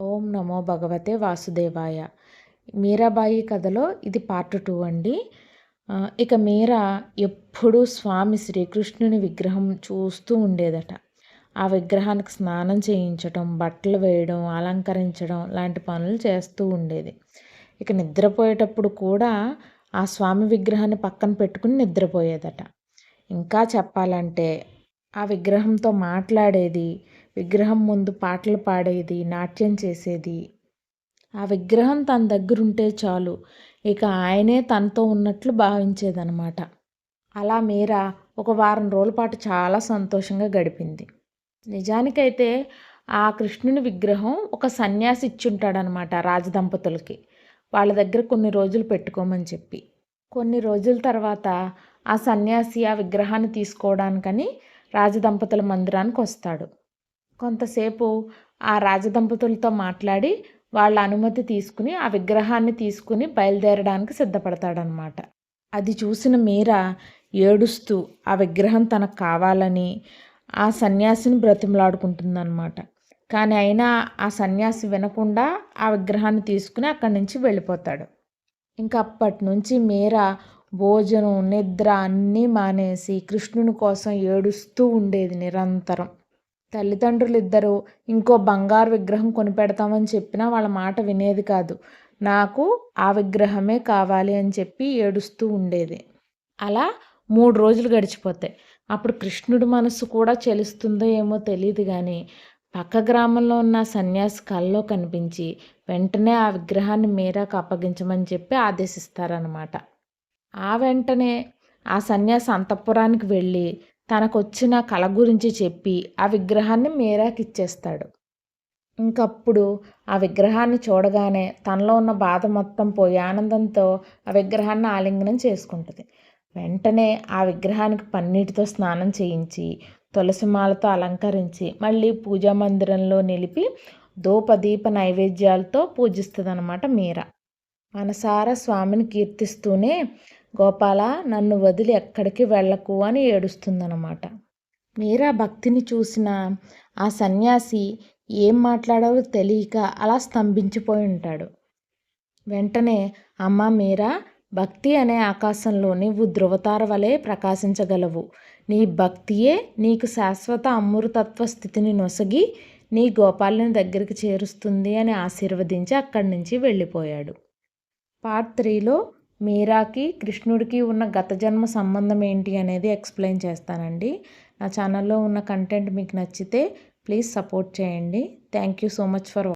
ఓం నమో భగవతే వాసుదేవాయ. మీరాబాయి కథలో ఇది పార్ట్ టూ అండి. ఇక మీరా ఎప్పుడూ స్వామి శ్రీకృష్ణుని విగ్రహం చూస్తూ ఉండేదట. ఆ విగ్రహానికి స్నానం చేయించడం బట్టలు వేయడం అలంకరించడం లాంటి పనులు చేస్తూ ఉండేది. ఇక నిద్రపోయేటప్పుడు కూడా ఆ స్వామి విగ్రహాన్ని పక్కన పెట్టుకుని నిద్రపోయేదట. ఇంకా చెప్పాలంటే ఆ విగ్రహంతో మాట్లాడేది విగ్రహం ముందు పాటలు పాడేది నాట్యం చేసేది. ఆ విగ్రహం తన దగ్గర ఉంటే చాలు. ఇక ఆయనే తనతో ఉన్నట్లు భావించేదనమాట. అలా మీరా ఒక వారం రోజుల పాటు చాలా సంతోషంగా గడిపింది. నిజానికైతే ఆ కృష్ణుని విగ్రహం ఒక సన్యాసి ఇచ్చుంటాడనమాట రాజదంపతులకి. వాళ్ళ దగ్గర కొన్ని రోజులు పెట్టుకోమని చెప్పి. కొన్ని రోజుల తర్వాత ఆ సన్యాసి ఆ విగ్రహాన్ని తీసుకోవడానికని రాజదంపతుల మందిరానికి వస్తాడు. కొంతసేపు ఆ రాజదంపతులతో మాట్లాడి వాళ్ళ అనుమతి తీసుకుని ఆ విగ్రహాన్ని తీసుకుని బయలుదేరడానికి సిద్ధపడతాడనమాట. అది చూసిన మీరా ఏడుస్తూ ఆ విగ్రహం తనకు కావాలని ఆ సన్యాసిని బ్రతిమలాడుకుంటుందన్నమాట కానీ అయినా ఆ సన్యాసి వినకుండా ఆ విగ్రహాన్ని తీసుకుని అక్కడి నుంచి వెళ్ళిపోతాడు. ఇంకా అప్పటి నుంచి మీరా భోజనం నిద్ర అన్నీ మానేసి కృష్ణుని కోసం ఏడుస్తూ ఉండేది నిరంతరం. తల్లిదండ్రులు ఇద్దరు ఇంకో బంగారు విగ్రహం కొనిపెడతామని చెప్పినా వాళ్ళ మాట వినేది కాదు. నాకు ఆ విగ్రహమే కావాలి అని చెప్పి ఏడుస్తూ ఉండేది. అలా మూడు రోజులు గడిచిపోతాయి. అప్పుడు కృష్ణుడి మనసు కూడా చెలుస్తుందో ఏమో తెలియదు కానీ పక్క గ్రామంలో ఉన్న సన్యాసి కల్లో కనిపించి వెంటనే ఆ విగ్రహాన్ని మీరాకు అప్పగించమని చెప్పి ఆదేశిస్తారనమాట ఆ వెంటనే ఆ సన్యాసి అంతఃపురానికి వెళ్ళి తనకొచ్చిన కళ గురించి చెప్పి ఆ విగ్రహాన్ని మీరాకి ఇచ్చేస్తాడు ఇంకప్పుడు ఆ విగ్రహాన్ని చూడగానే తనలో ఉన్న బాధ మొత్తం పోయి ఆనందంతో ఆ విగ్రహాన్ని ఆలింగనం చేసుకుంటుంది. వెంటనే ఆ విగ్రహానికి పన్నీటితో స్నానం చేయించి తులసి మాలతో అలంకరించి మళ్ళీ పూజా మందిరంలో నిలిపి ధూపదీప నైవేద్యాలతో పూజిస్తుంది అనమాట మీరా. మనసారా స్వామిని కీర్తిస్తూనే గోపాల నన్ను వదిలి ఎక్కడికి వెళ్ళకు అని ఏడుస్తుందన్నమాట. మీరా భక్తిని చూసిన ఆ సన్యాసి ఏం మాట్లాడాలో తెలియక అలా స్తంభించిపోయి ఉంటాడు. వెంటనే అమ్మ మీరా భక్తి అనే ఆకాశంలో నీవు ధృవతార వలె ప్రకాశించగలవు. నీ భక్తియే నీకు శాశ్వత అమృతత్వ స్థితిని నొసగి నీ గోపాలని దగ్గరికి చేరుస్తుంది అని ఆశీర్వదించి అక్కడి నుంచి వెళ్ళిపోయాడు. పార్ట్ త్రీలో మీరాకి కృష్ణుడికి ఉన్న గత జన్మ సంబంధం ఏంటి అనేది ఎక్స్ప్లెయిన్ చేస్తానండి. నా ఛానల్లో ఉన్న కంటెంట్ మీకు నచ్చితే ప్లీజ్ సపోర్ట్ చేయండి. Thank you so much for